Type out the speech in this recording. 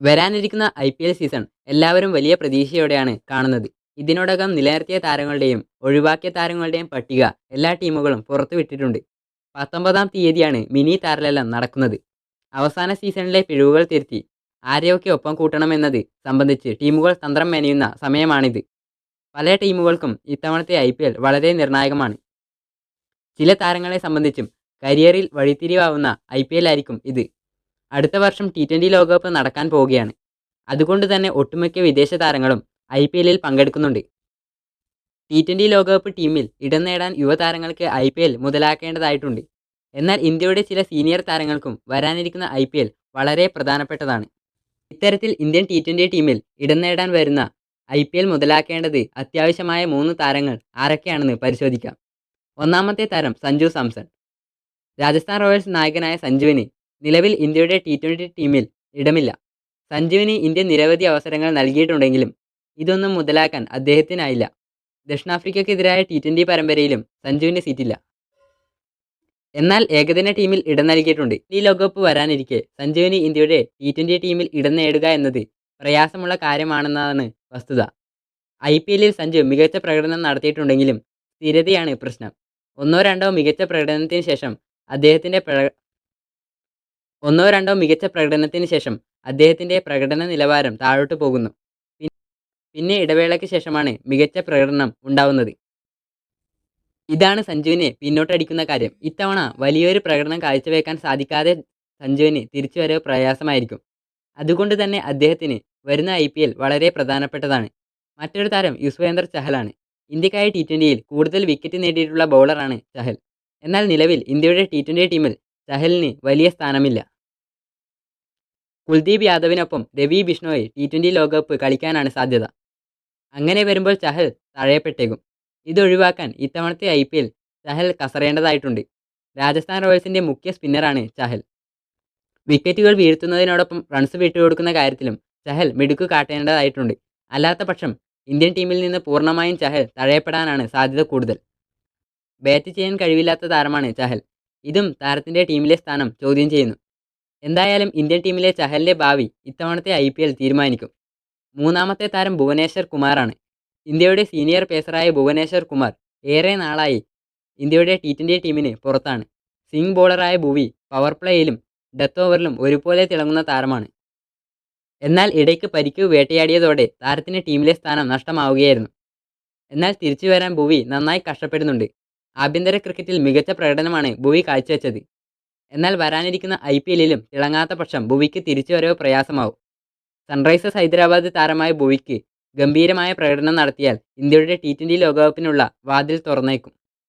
വരാനിരിക്കുന്ന I P L season എല്ലാവരും വലിയ പ്രതീക്ഷയോടെയാണ് കാണുന്നത്. ഇതിനോടകം നിലനിർത്തിയ താരങ്ങളുടെയും ഒഴിവാക്കിയ താരങ്ങളുടെയും പട്ടിക എല്ലാ ടീമുകളും പുറത്തുവിട്ടിട്ടുണ്ട് പത്തൊമ്പതാം തീയതിയാണ് മിനി താരലെല്ലാം നടക്കുന്നത്. അവസാന സീസണിലെ പിഴവുകൾ തിരുത്തി ആരെയൊക്കെ ഒപ്പം കൂട്ടണമെന്നത് സംബന്ധിച്ച് ടീമുകൾ തന്ത്രം മെനയുന്ന സമയമാണിത്. പല ടീമുകൾക്കും ഇത്തവണത്തെ ഐ പി എൽ വളരെ നിർണായകമാണ്. ചില താരങ്ങളെ സംബന്ധിച്ചും കരിയറിൽ വഴിത്തിരിവാവുന്ന ഐ പി എൽ ആയിരിക്കും ഇത്. അടുത്ത വർഷം ടി ട്വന്റി ലോകകപ്പ് നടക്കാൻ പോവുകയാണ്. അതുകൊണ്ട് തന്നെ ഒട്ടുമിക്ക വിദേശ താരങ്ങളും ഐ പി എല്ലിൽ പങ്കെടുക്കുന്നുണ്ട്. ടി ട്വന്റി ലോകകപ്പ് ടീമിൽ ഇടം നേടാൻ യുവതാരങ്ങൾക്ക് ഐ പി എൽ മുതലാക്കേണ്ടതായിട്ടുണ്ട്. എന്നാൽ ഇന്ത്യയുടെ ചില സീനിയർ താരങ്ങൾക്കും വരാനിരിക്കുന്ന ഐ പി എൽ വളരെ പ്രധാനപ്പെട്ടതാണ്. ഇത്തരത്തിൽ ഇന്ത്യൻ ടി ട്വന്റി ടീമിൽ ഇടം നേടാൻ വരുന്ന ഐ പി എൽ മുതലാക്കേണ്ടത് അത്യാവശ്യമായ മൂന്ന് താരങ്ങൾ ആരൊക്കെയാണെന്ന് പരിശോധിക്കാം. ഒന്നാമത്തെ താരം സഞ്ജു സാംസൺ. രാജസ്ഥാൻ റോയൽസ് നായകനായ സഞ്ജുവിന് നിലവിൽ ഇന്ത്യയുടെ ടി ട്വന്റി ടീമിൽ ഇടമില്ല. സഞ്ജുവിന് ഇന്ത്യ നിരവധി അവസരങ്ങൾ നൽകിയിട്ടുണ്ടെങ്കിലും ഇതൊന്നും മുതലാക്കാൻ അദ്ദേഹത്തിനായില്ല. ദക്ഷിണാഫ്രിക്കയ്ക്കെതിരായ ടി ട്വന്റി പരമ്പരയിലും സഞ്ജുവിന് സീറ്റില്ല. എന്നാൽ ഏകദിന ടീമിൽ ഇടം നൽകിയിട്ടുണ്ട്. ഈ ലോകകപ്പ് വരാനിരിക്കെ സഞ്ജുവിന് ഇന്ത്യയുടെ ടി ട്വന്റി ടീമിൽ ഇടം നേടുക എന്നത് പ്രയാസമുള്ള കാര്യമാണെന്നതാണ് വസ്തുത. ഐ പി എല്ലിൽ സഞ്ജു മികച്ച പ്രകടനം നടത്തിയിട്ടുണ്ടെങ്കിലും സ്ഥിരതയാണ് പ്രശ്നം. ഒന്നോ രണ്ടോ മികച്ച പ്രകടനത്തിന് ശേഷം അദ്ദേഹത്തിന്റെ ഒന്നോ രണ്ടോ മികച്ച പ്രകടനത്തിന് ശേഷം അദ്ദേഹത്തിന്റെ പ്രകടന നിലവാരം താഴോട്ട് പോകുന്നു. പിന്നെ ഇടവേളയ്ക്ക് ശേഷമാണ് മികച്ച പ്രകടനം ഉണ്ടാവുന്നത്. ഇതാണ് സഞ്ജുവിനെ പിന്നോട്ടടിക്കുന്ന കാര്യം. ഇത്തവണ വലിയൊരു പ്രകടനം കാഴ്ചവെക്കാൻ സാധിക്കാതെ സഞ്ജുവിന് തിരിച്ചുവരവ് പ്രയാസമായിരിക്കും. അതുകൊണ്ട് തന്നെ അദ്ദേഹത്തിന് വരുന്ന ഐ വളരെ പ്രധാനപ്പെട്ടതാണ്. മറ്റൊരു താരം യുസ്വേന്ദ്ര ചഹലാണ്. ഇന്ത്യക്കായി ടി ട്വന്റിയിൽ കൂടുതൽ വിക്കറ്റ് നേടിയിട്ടുള്ള ബൗളറാണ് ചഹൽ. എന്നാൽ നിലവിൽ ഇന്ത്യയുടെ ടി ട്വന്റി ടീമിൽ ചഹലിന് വലിയ സ്ഥാനമില്ല. കുൽദീപ് യാദവിനൊപ്പം രവി ബിഷ്ണോയി ടി ട്വന്റി ലോകകപ്പ് കളിക്കാനാണ് സാധ്യത. അങ്ങനെ വരുമ്പോൾ ചഹൽ തഴയപ്പെട്ടേക്കും ഇതൊഴിവാക്കാൻ ഇത്തവണത്തെ ഐ പി എൽ ചഹൽ കസറേണ്ടതായിട്ടുണ്ട്. രാജസ്ഥാൻ റോയൽസിന്റെ മുഖ്യ സ്പിന്നറാണ് ചഹൽ വിക്കറ്റുകൾ വീഴ്ത്തുന്നതിനോടൊപ്പം റൺസ് വിട്ടുകൊടുക്കുന്ന കാര്യത്തിലും ചഹൽ മിടുക്ക് കാട്ടേണ്ടതായിട്ടുണ്ട്. അല്ലാത്ത പക്ഷം ഇന്ത്യൻ ടീമിൽ നിന്ന് പൂർണമായും ചഹൽ തഴയപ്പെടാനാണ് സാധ്യത കൂടുതൽ. ബാറ്റ് ചെയ്യാൻ കഴിവില്ലാത്ത താരമാണ് ചഹൽ ഇതും താരത്തിന്റെ ടീമിലെ സ്ഥാനം ചോദ്യം ചെയ്യുന്നു. എന്തായാലും ഇന്ത്യൻ ടീമിലെ ചഹലിന്റെ ഭാവി ഇത്തവണത്തെ ഐ തീരുമാനിക്കും. മൂന്നാമത്തെ താരം ഭുവനേശ്വർ കുമാറാണ്. ഇന്ത്യയുടെ സീനിയർ പേസറായ ഭുവനേശ്വർ കുമാർ ഏറെ നാളായി ഇന്ത്യയുടെ ടി ട്വന്റി ടീമിന് പുറത്താണ്. സിംഗ് ബോളറായ ഭുവി പവർ പ്ലേയിലും ഡെത്ത് ഓവറിലും ഒരുപോലെ തിളങ്ങുന്ന താരമാണ്. എന്നാൽ ഇടയ്ക്ക് പരിക്ക് വേട്ടയാടിയതോടെ താരത്തിന് ടീമിലെ സ്ഥാനം നഷ്ടമാവുകയായിരുന്നു. എന്നാൽ തിരിച്ചു വരാൻ ഭുവി നന്നായി കഷ്ടപ്പെടുന്നുണ്ട്. ആഭ്യന്തര ക്രിക്കറ്റിൽ മികച്ച പ്രകടനമാണ് ഭുവി കാഴ്ചവെച്ചത്. എന്നാൽ വരാനിരിക്കുന്ന ഐ പി എല്ലിലും തിളങ്ങാത്ത പക്ഷം ഭുവിക്ക് തിരിച്ചുവരവ് പ്രയാസമാവും. സൺറൈസേഴ്സ് ഹൈദരാബാദ് താരമായ ഭുവിക്ക് ഗംഭീരമായ പ്രകടനം നടത്തിയാൽ ഇന്ത്യയുടെ ടി ട്വന്റി ലോകകപ്പിനുള്ള വാതിൽ തുറന്നേക്കും.